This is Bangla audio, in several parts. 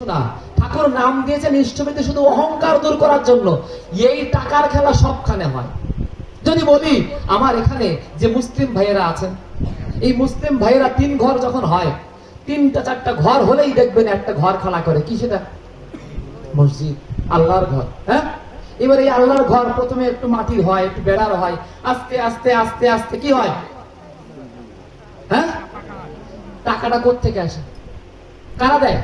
না। ঠাকুর নাম দিয়েছেন ইষ্টমিতে শুধু অহংকার দূর করার জন্য। এই টাকার খেলা সবখানে হয়। যদি বলি, আমার এখানে যে মুসলিম ভাইয়েরা আছেন, এই মুসলিম ভাইয়েরা তিন ঘর যখন হয়, তিনটা, চারটা ঘর হলেই দেখবেন একটা ঘর খাড়া করে। কি সেটা? মসজিদ, আল্লাহর ঘর হ্যাঁ? এবার এই আল্লাহর ঘর প্রথমে একটু মাটির হয়, একটু বেড়ার হয়। আস্তে আস্তে আস্তে আস্তে কি হয়? হ্যাঁ? টাকাটা কোত্থেকে আসে? কারা দেয়?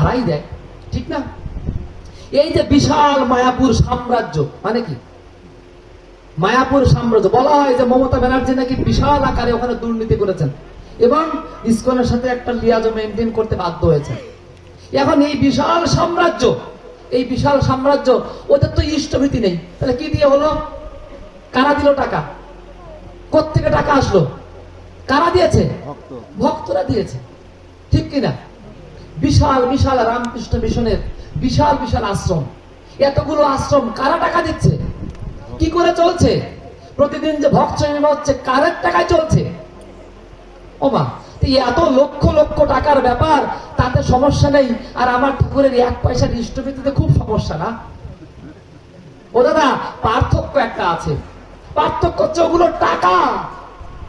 তারাই দেয় ঠিক না? এই যে বিশাল মায়াপুর সাম্রাজ্য মানে কি? মায়াপুর সাম্রাজ্য বলা হয় যে মমতা ব্যানার্জি নাকি বিশাল আকারে ওখানে দুর্নীতি করেছেন এবং ইসকনের সাথে একটা লিয়াজও মেনটেন করতে বাধ্য হয়েছে এখন এই বিশাল সাম্রাজ্য এই বিশাল সাম্রাজ্য ওদের তো ইষ্টভীতি নেই। তাহলে কি দিয়ে হলো? কারা দিল টাকা? কোত্থেকে টাকা আসলো? কারা দিয়েছে? ভক্তরা দিয়েছে। ঠিক কিনা? বিশাল বিশাল রামকৃষ্ণ মিশনের বিশাল বিশাল আশ্রম। এতগুলো আশ্রম কারা টাকা দিচ্ছে? কি করে চলছে? প্রতিদিন যে ভক্ত হচ্ছে কারের টাকায় চলছে? ওমা এত লক্ষ লক্ষ টাকার ব্যাপার, তাতে সমস্যা নেই। আর আমার ঠাকুরের এক পয়সার ইষ্টভিত্তিতে খুব সমস্যা না? ও দাদা, পার্থক্য একটা আছে। পার্থক্য হচ্ছে ওগুলো টাকা।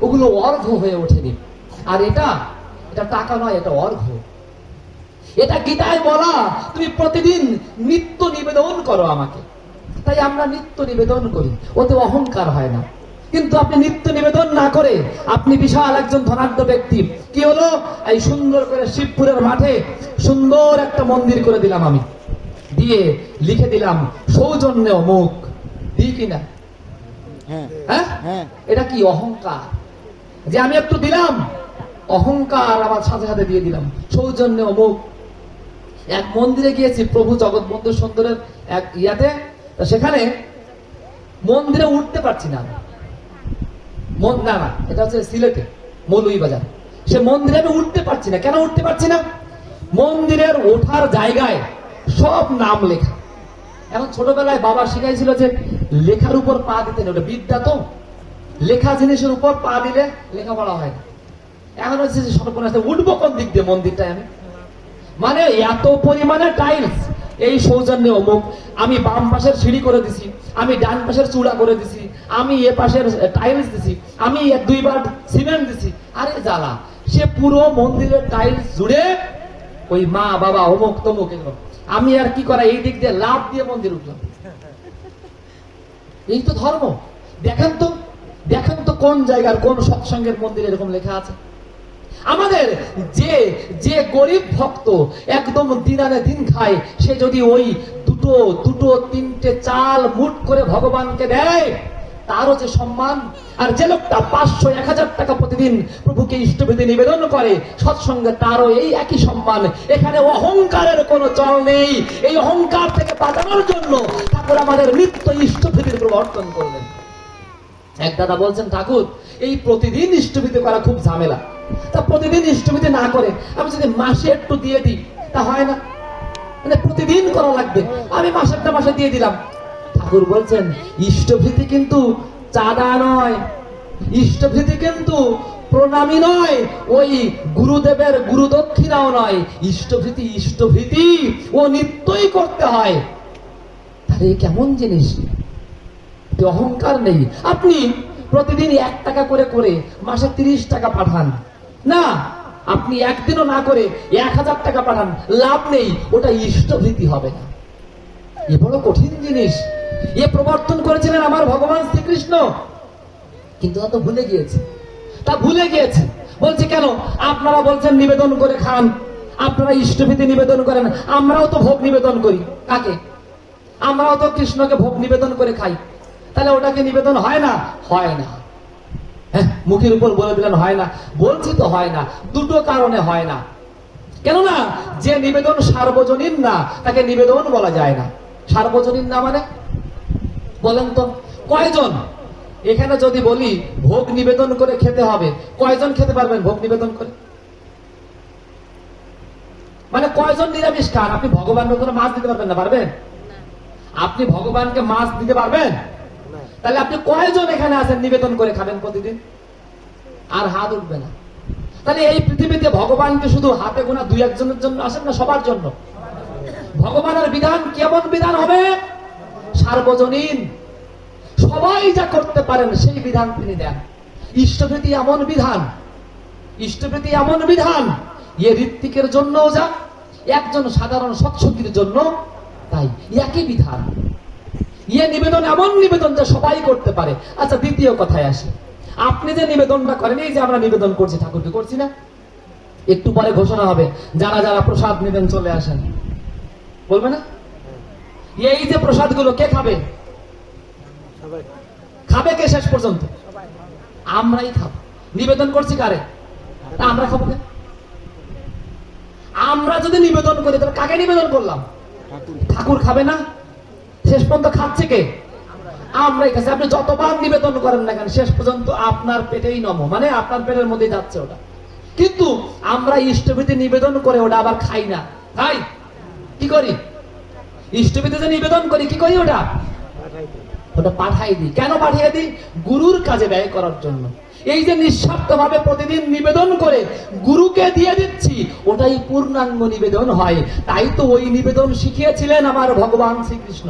ওগুলো অর্ঘ হয়ে ওঠেনি। আর এটা এটা টাকা নয়, এটা অর্ঘ এটা গীতায় বলা তুমি প্রতিদিন নিত্য নিবেদন করো আমাকে। তাই আমরা নিত্য নিবেদন করি ওতে অহংকার হয় না। কিন্তু আপনি নিত্য নিবেদন না করে আপনি বিশাল একজন ধনাঢ্য ব্যক্তি। কি হলো? এই সুন্দর করে শিবপুরের মাঠে সুন্দর একটা মন্দির করে দিলাম আমি। দিয়ে লিখে দিলাম সৌজন্যে অমুক দিই কিনা হ্যাঁ। হ্যাঁ? হ্যাঁ। এটা কি অহংকার? যে আমি একটু দিলাম অহংকার আমার সাথে সাথে দিয়ে দিলাম সৌজন্য অমুক এক মন্দিরে গিয়েছি, প্রভু জগৎ বন্ধু সুন্দরের এক ইয়াতে। সেখানে মন্দিরে উঠতে পারছি না না না, এটা হচ্ছে সিলেটে বাজার। সে মন্দিরে আমি উঠতে পারছি না। কেন উঠতে পারছি না? মন্দিরের ওঠার জায়গায় সব নাম লেখা। এখন ছোটবেলায় বাবা শিখাইছিল যে লেখার উপর পা দিতে ওটা বিদ্যা তো। লেখা জিনিসের উপর পা দিলে লেখাপড়া হয় না। এখন হচ্ছে সর্বনাশ উঠবো কোন দিক দিয়ে মন্দিরটায় আমি? মানে এত পরিমাণে টাইলস এই সৌজন্যে অমুক। আমি বাম পাশের সিঁড়ি করে দিছি, আমি ডান পাশের চূড়া করে দিছি, আমি এ পাশের টাইলস দিছি, আমি দুইবার সিমেন্ট দিছি। আরে জ্বালা, সে পুরো মন্দিরের টাইলস জুড়ে ওই মা, বাবা, অমুক, তমুক এগুলো। আমি আর কি করা, এই দিক দিয়ে লাভ দিয়ে মন্দির উঠলাম। এই তো ধর্ম। দেখেন তো দেখেন তো কোন জায়গার, কোন সৎসঙ্গের মন্দির এরকম লেখা আছে। আমাদের যে যে গরিব ভক্ত একদম দিনানে দিন খায়, সে যদি ওই দুটো দুটো, তিনটে চাল মুট করে ভগবানকে দেয়, তারও যে সম্মান, আর যে লোকটা পাঁচশো, এক হাজার টাকা প্রতিদিন প্রভুকে ইষ্টবিধি নিবেদন করে, সৎসঙ্গে তারও এই একই সম্মান। এখানে অহংকারের কোনো চল নেই। এই অহংকার থেকে বাঁচানোর জন্য ঠাকুর আমাদের নিত্য ইষ্টবিধির প্রবর্তন করলেন। এক দাদা বলছেন, ঠাকুর, এই প্রতিদিন ইষ্টবিধি করা খুব ঝামেলা। তা প্রতিদিন ইষ্টবিধি না করে আমি যদি মাসে একটু দিয়ে দিই, তা হয় না। মানে প্রতিদিন করা লাগবে। আমি মাসেরটা মাসে দিয়ে দিলাম। ঠাকুর বলছেন, ইষ্টভীতি কিন্তু চাঁদা নয়। ইষ্টভীতি কিন্তু প্রণামী নয়। ওই গুরুদেবের গুরুদক্ষিণাও নয়। ইষ্টভীতি ইষ্টভীতি ও নিত্যই করতে হয়। তাহলে কেমন জিনিস? অহংকার নেই। আপনি প্রতিদিন এক টাকা করে করে মাসে তিরিশ টাকা পাঠান। না, আপনি একদিনও না করে এক হাজার টাকা পাঠান, লাভ নেই, ওটা ইষ্টভীতি হবে না। এ বড় কঠিন জিনিস। এ প্রবর্তন করেছিলেন আমার ভগবান শ্রীকৃষ্ণ। কিন্তু তা তো ভুলে গিয়েছে। তা ভুলে গিয়েছে। বলছে, কেন? আপনারা বলছেন নিবেদন করে খান। আপনারা ইষ্টভীতি নিবেদন করেন। আমরাও তো ভোগ নিবেদন করি। কাকে? আমরাও তো কৃষ্ণকে ভোগ নিবেদন করে খাই। তাহলে ওটাকে নিবেদন হয় না? হয় না। হ্যাঁ মুখের উপর বলে দিলেন হয় না। বলছি তো হয় না দুটো কারণে হয় না। কেননা যে নিবেদন সার্বজনীন না তাকে নিবেদন বলা যায় না। সার্বজনীন না মানে? বলেন তো কয়জন? এখানে যদি বলি ভোগ নিবেদন করে খেতে হবে কয়জন খেতে পারবেন ভোগ নিবেদন করে? মানে কয়জন নিরামিষ খান? আপনি ভগবানের কোনো মাছ দিতে পারবেন না পারবেন? আপনি ভগবানকে মাছ দিতে পারবেন? তাহলে আপনি কয়জন এখানে আছেন নিবেদন করে খাবেন প্রতিদিন? আর হাত উঠবে না। তাহলে এই পৃথিবীতে ভগবানকে শুধু হাতে গোনা দুই একজনের জন্য আসেন না সবার জন্য? ভগবানের বিধান কেমন বিধান হবে? সার্বজনীন। সবাই যা করতে পারেন, সেই বিধান তিনি দেন। ইষ্টভৃতি এমন বিধান ইষ্টভৃতি এমন বিধান ইয়ে ঋত্বিকের জন্যও যা, একজন সাধারণ সৎসঙ্গীর জন্য তাই একই বিধান। ইয়ে নিবেদন এমন নিবেদন যে সবাই করতে পারে। আচ্ছা দ্বিতীয় কথায় আসে। আপনি যে নিবেদনটা করেন, এই যে আমরা নিবেদন করছি, ঠাকুরকে করছি না? একটু পরে ঘোষণা হবে। যারা যারা প্রসাদ নেবেন, চলে আসেন। বলবে না? এই যে প্রসাদগুলো কে খাবে? খাবে কে শেষ পর্যন্ত? আমরাই খাব। নিবেদন করছি কারে? আমরা খাব কে? আমরা যদি নিবেদন করি, তাহলে কাকে নিবেদন করলাম? ঠাকুর খাবে না? শেষ পর্যন্ত খাচ্ছে কে? আমরাই খাচ্ছি আপনি যতবার নিবেদন করেন না কেন, শেষ পর্যন্ত আপনার পেটেই নম মানে আপনার পেটের মধ্যে যাচ্ছে ওটা। কিন্তু আমরা ইষ্টভীতি নিবেদন করে ওটা আবার খাই না। তাই কি করি? যে নিবেদন করি, কি করি ওটা? ওটা পাঠাই দিই। কেন পাঠিয়ে দিই? গুরুর কাজে ব্যয় করার জন্য। এই যে নিঃস্বার্থ ভাবে প্রতিদিন নিবেদন করে গুরুকে দিয়ে দিচ্ছি, ওটাই পূর্ণাঙ্গ নিবেদন হয়। তাই তো ওই নিবেদন শিখিয়েছিলেন আমার ভগবান শ্রীকৃষ্ণ।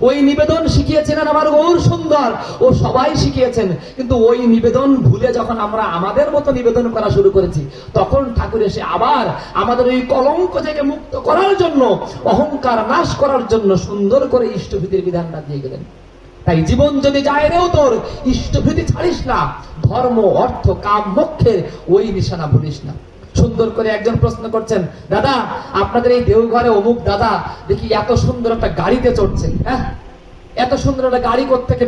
ওই নিবেদন শিখিয়েছিলেন আমার গৌর সুন্দর। ও সবাই শিখিয়েছেন, কিন্তু ওই নিবেদন ভুলে যখন আমরা আমাদের মতো নিবেদন করা শুরু করেছি, তখন ঠাকুর এসে আবার আমাদের ওই কলঙ্ক থেকে মুক্ত করার জন্য, অহংকার নাশ করার জন্য সুন্দর করে ইষ্টভীতির বিধানটা দিয়ে গেলেন। তাই জীবন যদি যায় রেও তোর, ইষ্টভীতি ছাড়িস না, ধর্ম, অর্থ, কাম, মোক্ষের ওই নিশানা ভুলিস না। সুন্দর করে একজন প্রশ্ন করছেন, দাদা, আপনাদের এই দেওঘরে অমুক দাদা দেখি এত সুন্দর একটা গাড়িতে চড়ছে হ্যাঁ? এত সুন্দর একটা গাড়ি কোথেকে